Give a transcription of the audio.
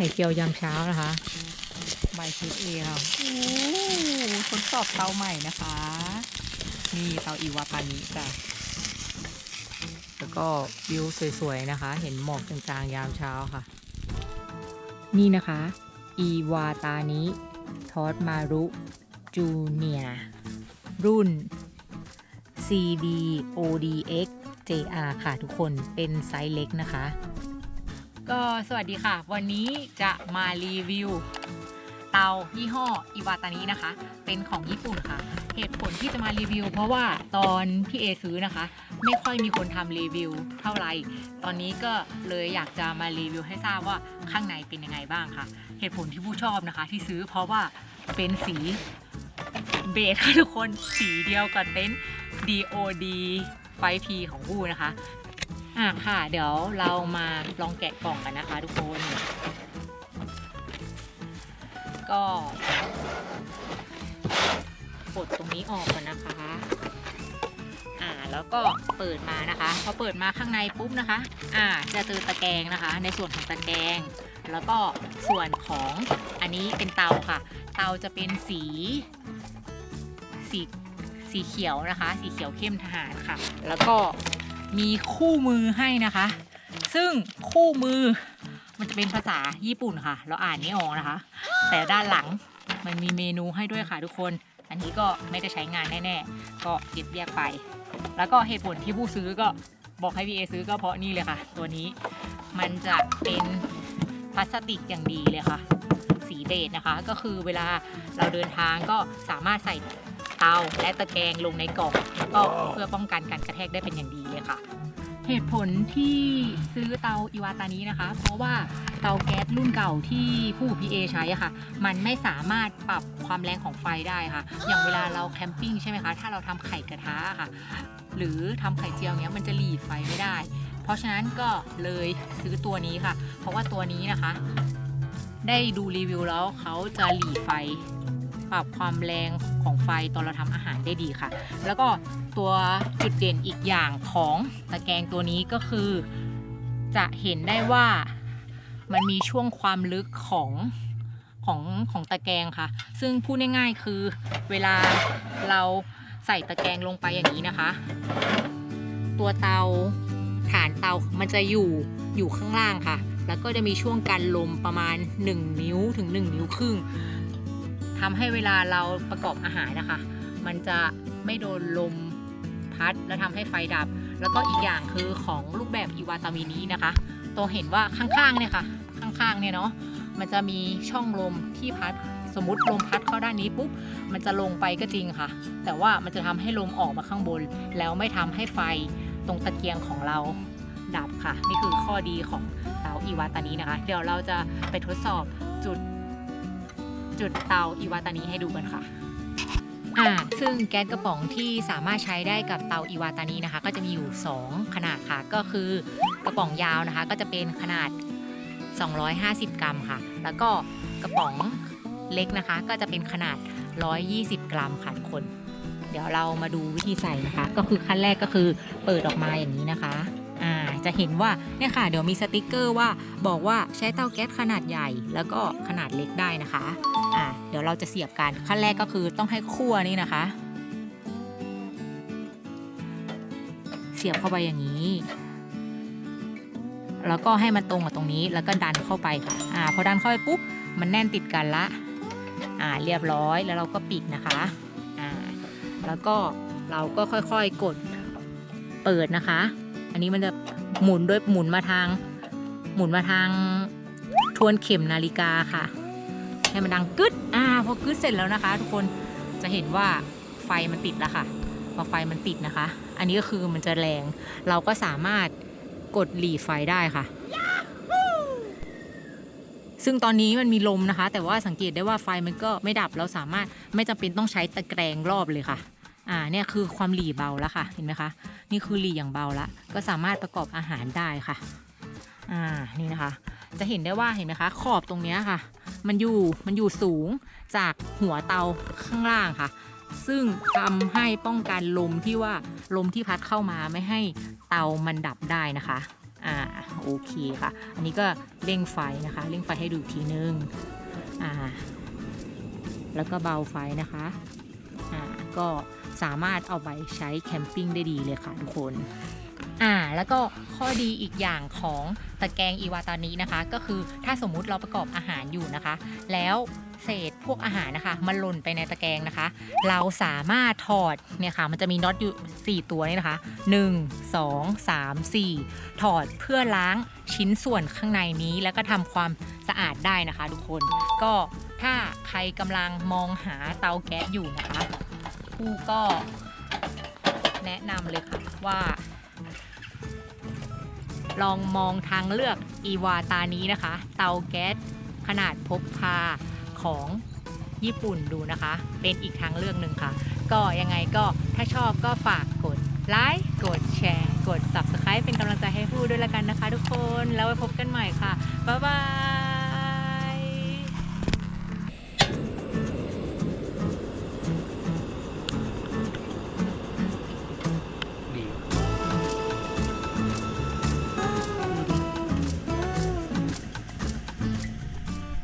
ข่เจียวยามเช้านะคะใบชิปเอค่ะโอ้ทดสอบเตาใหม่นะคะ นี่เตาอีวาปานิจ้ะแล้วก็วิวสวยๆนะคะ เห็นหมอกจางๆยามเช้าค่ะ นี่นะคะ อีวาตานิทอดมารุจูเนียรุ่น CD ODX JR ค่ะทุกคนเป็นไซส์เล็กนะคะ ก็สวัสดีค่ะ วันนี้จะมารีวิว เตายี่ห้ออิวาตานินะคะ เป็นของญี่ปุ่นค่ะ เหตุผลที่จะมารีวิว เพราะว่าตอนพี่เอซื้อนะคะ ไม่ค่อยมีคนทำรีวิวเท่าไหร่ตอนนี้ก็เลยอยากจะมารีวิวให้ทราบว่าข้างในเป็นยังไงบ้างค่ะ เหตุผลที่ผู้ชอบนะคะ ที่ซื้อเพราะว่าเป็นสีเบจค่ะทุกคนสีเดียวกับเต็นท์ DOD 5P ของผู้นะคะ อะค่ะ เดี๋ยวเรามาลองแกะกล่องกันนะคะทุกคน ก็ปลดตรงนี้ออกก่อนนะคะ อ่า แล้วก็เปิดมานะคะ พอเปิดมาข้างในปุ๊บนะคะ อ่า จะเจอตะแกรงนะคะ ในส่วนของตะแกรงแล้วก็ส่วนของอันนี้เป็นเตาค่ะ เตาจะเป็นสี สีสีเขียวนะคะ สีเขียวเข้มทหารค่ะ แล้วก็ มีคู่มือให้นะคะ ซึ่งคู่มือมันจะเป็นภาษาญี่ปุ่นค่ะ เราอ่านไม่ออกนะคะ แต่ด้านหลังมันมีเมนูให้ด้วยค่ะทุกคน อันนี้ก็ไม่ได้ใช้งานแน่ๆ ก็เก็บแยกไป แล้วก็เหตุผลที่ผู้ซื้อก็บอกให้พีเอซื้อก็เพราะนี่เลยค่ะ ตัวนี้มันจะเป็นพลาสติกอย่างดีเลยค่ะ สีเบจนะคะ ก็คือเวลาเราเดินทางก็สามารถใส่ เตาและตะแกรงลงในกล่องแล้วก็เพื่อป้องกันการกระแทกได้เป็นอย่างดีเลยค่ะ เหตุผลที่ซื้อเตาอิวาตานี้นะคะ เพราะว่าเตาแก๊สรุ่นเก่าที่ผู้พีเอใช้อะค่ะ มันไม่สามารถปรับความแรงของไฟได้ค่ะ อย่างเวลาเราแคมปิ้งใช่ไหมคะ ถ้าเราทำไข่กระทะค่ะ หรือทำไข่เจียวเนี้ยมันจะหลีไฟไม่ได้ เพราะฉะนั้นก็เลยซื้อตัวนี้ค่ะ เพราะว่าตัวนี้นะคะ ได้ดูรีวิวแล้วเขาจะหลีไฟ ปรับความแรงของไฟตอนเราทำอาหารได้ดีค่ะ แล้วก็ตัวจุดเด่นอีกอย่างของตะแกรงตัวนี้ก็คือ จะเห็นได้ว่ามันมีช่วงความลึกของของของตะแกรงค่ะ ซึ่งพูดง่ายๆคือเวลาเราใส่ตะแกรงลงไปอย่างนี้นะคะ ตัวเตาฐานเตามันจะอยู่อยู่ข้างล่างค่ะ แล้วก็จะมีช่วงการลมประมาณ 1 นิ้วถึง 1 นิ้วครึ่ง ทำให้เวลาเราประกอบอาหารนะคะ มันจะไม่โดนลมพัดแล้วทำให้ไฟดับ แล้วก็อีกอย่างคือของรูปแบบอีวาตามินี้นะคะตัวเห็นว่าข้างๆเนี่ยค่ะ ข้างๆเนี่ยเนาะมันจะมีช่องลมที่พัดสมมติลมพัดเข้าด้านนี้ปุ๊บมันจะลงไปก็จริงค่ะ แต่ว่ามันจะทำให้ลมออกมาข้างบน แล้วไม่ทำให้ไฟตรงตะเกียงของเราดับค่ะ นี่คือข้อดีของเตาอีวาตานี้นะคะ เดี๋ยวเราจะไปทดสอบจุด จุดเตาอีวาตานีให้ดูกันค่ะอ่าซึ่งแก๊สกระป๋องที่สามารถใช้ได้กับเตาอีวาตานีนะคะ ก็จะมีอยู่ 2 ขนาดค่ะ ก็คือกระป๋องยาวนะคะ ก็จะเป็นขนาด 250 กรัมค่ะ แล้วก็กระป๋องเล็กนะคะ ก็จะเป็นขนาด 120 กรัมค่ะทุกคน เดี๋ยวเรามาดูวิธีใส่นะคะ ก็คือขั้นแรกก็คือเปิดออกมาอย่างนี้นะคะ จะเห็นว่าเนี่ยค่ะ เดี๋ยวมีสติกเกอร์ว่าบอกว่าใช้เตาแก๊สขนาดใหญ่ แล้วก็ขนาดเล็กได้นะคะอ่าเดี๋ยวเราจะเสียบกันขั้นแรกก็คือต้องให้คั่วนี่นะคะ เสียบเข้าไปอย่างนี้ แล้วก็ให้มันตรงกับตรงนี้แล้วก็ดันเข้าไปค่ะอ่าพอดันเข้าไปปุ๊บมันแน่นติดกันละอ่าเรียบร้อยแล้วเราก็ปิดนะคะอ่าแล้วก็เราก็ค่อยๆกดเปิดนะคะ อันนี้มันจะ หมุนด้วยหมุนมาทาง หมุนมาทางทวนเข็มนาฬิกาค่ะ ให้มันดังกึดอ่าพอกึดเสร็จแล้วนะคะ ทุกคนจะเห็นว่าไฟมันติดแล้วค่ะพอไฟมันติดนะคะ อันนี้ก็คือมันจะแรง เราก็สามารถกดหลีไฟได้ค่ะ ซึ่งตอนนี้มันมีลมนะคะ แต่ว่าสังเกตได้ว่าไฟมันก็ไม่ดับเราสามารถไม่จำเป็นต้องใช้ตะแกรงรอบเลยค่ะ อ่าเนี่ยคือความหลีเบาแล้วค่ะ เห็นไหมคะ นี่คือหลีอย่างเบาละ ก็สามารถประกอบอาหารได้ค่ะ อ่า นี่นะคะ จะเห็นได้ว่าเห็นไหมคะ ขอบตรงเนี้ยค่ะ มันอยู่ มันอยู่สูงจากหัวเตาข้างล่างค่ะ ซึ่งทำให้ป้องกันลมที่ว่าลมที่พัดเข้ามาไม่ให้เตามันดับได้นะคะ อ่า โอเคค่ะ อันนี้ก็เร่งไฟนะคะ เร่งไฟให้ดูอีกทีนึง อ่า แล้วก็เบาไฟนะคะ อ่าก็สามารถเอาไปใช้แคมปิ้งได้ดีเลยค่ะทุกคนอ่าแล้วก็ข้อดีอีกอย่างของตะแกรงอีวาตานี้นะคะ ก็คือถ้าสมมุติเราประกอบอาหารอยู่นะคะ แล้วเศษพวกอาหารนะคะมันหล่นไปในตะแกรงนะคะ เราสามารถถอดเนี่ยค่ะมันจะมีน็อตอยู่ 4 ตัวนี่นะคะ 1 2 3 4 ถอดเพื่อล้างชิ้นส่วนข้างในนี้ แล้วก็ทำความสะอาดได้นะคะ ทุกคนก็ ถ้าใครกำลังมองหาเตาแก๊สอยู่นะคะผู้ก็แนะนำเลยค่ะว่า ลองมองทางเลือกอีวาตานี้นะคะ เตาแก๊สขนาดพกพาของญี่ปุ่นดูนะคะ เป็นอีกทางเลือกหนึ่งค่ะ ก็ยังไงก็ถ้าชอบก็ฝากกดไลค์กดแชร์กด subscribe เป็นกำลังใจให้ผู้ด้วยละกันนะคะทุกคน แล้วไว้พบกันใหม่ค่ะ บ๊ายบาย